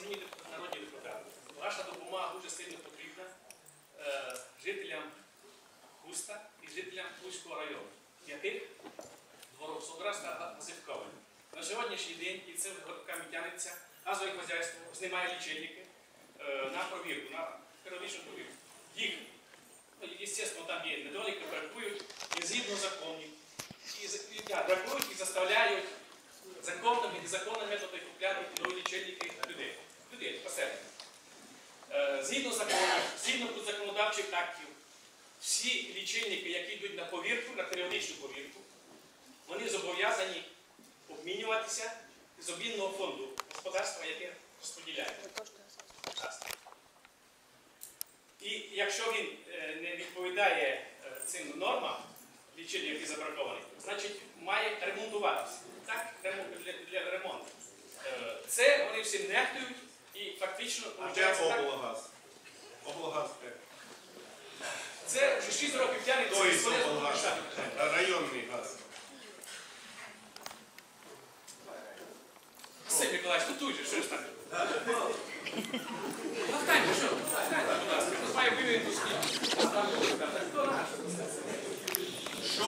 Шановні народні депутати, ваша допомога дуже сильно потрібна е, жителям Хуста і жителям Луцького району, яких дворов Солдорас Газивкове. На сьогоднішній день і це роками тягнеться газове хазяйство, знімає лічильники е, на провірку, на періодичну провірку. Їх, ну, звісно, там є недоліки, бракують згідно законів. І, і, да, бракують і заставляють законними і незаконними методами купляти нові лічильники людей. Згідно законів, згідно законодавчих актів, всі лічильники, які йдуть на повірку, на періодичну повірку, вони зобов'язані обмінюватися з обмінного фонду господарства, яке розподіляє. І якщо він е, не відповідає е, цим нормам, лічильник, який забракований, значить має ремонтуватися. Так, для, для ремонту. Е, Це вони всі нехтують і фактично А де облгаз? облгазтех. Це вже 6 років тягнеться. Той облгаз, районний газ. Василь Миколаївич, ну тут же, що ж так?